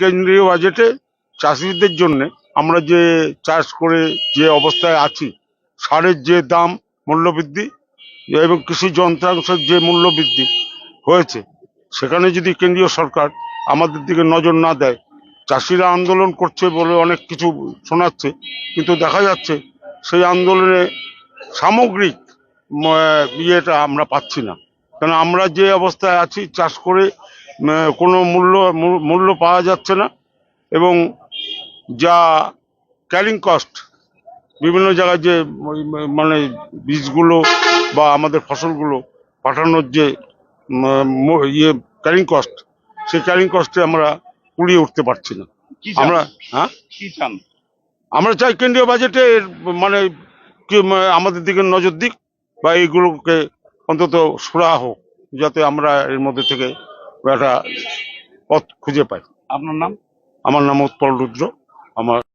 কেন্দ্রীয় বাজেটে চাষিদের জন্য আমরা যে চাষ করে যে অবস্থায় আছি, সারের যে দাম মূল্যবৃদ্ধি এবং কৃষি যন্ত্রাংশের যে মূল্যবৃদ্ধি হয়েছে, সেখানে যদি কেন্দ্রীয় সরকার আমাদের দিকে নজর না দেয়, চাষিরা আন্দোলন করছে বলে অনেক কিছু শোনাচ্ছে, কিন্তু দেখা যাচ্ছে সেই আন্দোলনে সামগ্রিক ইয়েটা আমরা পাচ্ছি না। কারণ আমরা যে অবস্থায় আছি, চাষ করে কোনো মূল্য মূল্য পাওয়া যাচ্ছে না এবং যা ক্যারিং কস্ট বিভিন্ন জায়গায় যে মানে বীজগুলো বা আমাদের ফসলগুলো পাঠানোর যে ইয়ে ক্যারিং কস্ট সেই ক্যারিং কস্টে আমরা কুড়িয়ে উঠতে পারছি না। আমরা হ্যাঁ? কি চান? আমরা চাই কেন্দ্রীয় বাজেটে মানে আমাদের দিকে নজর দিক বা এইগুলোকে অন্তত সুরাহা হোক যাতে আমরা এর মধ্যে থেকে একটা পথ খুঁজে পাই। আপনার নাম? আমার নাম উৎপল রুদ্র। আমার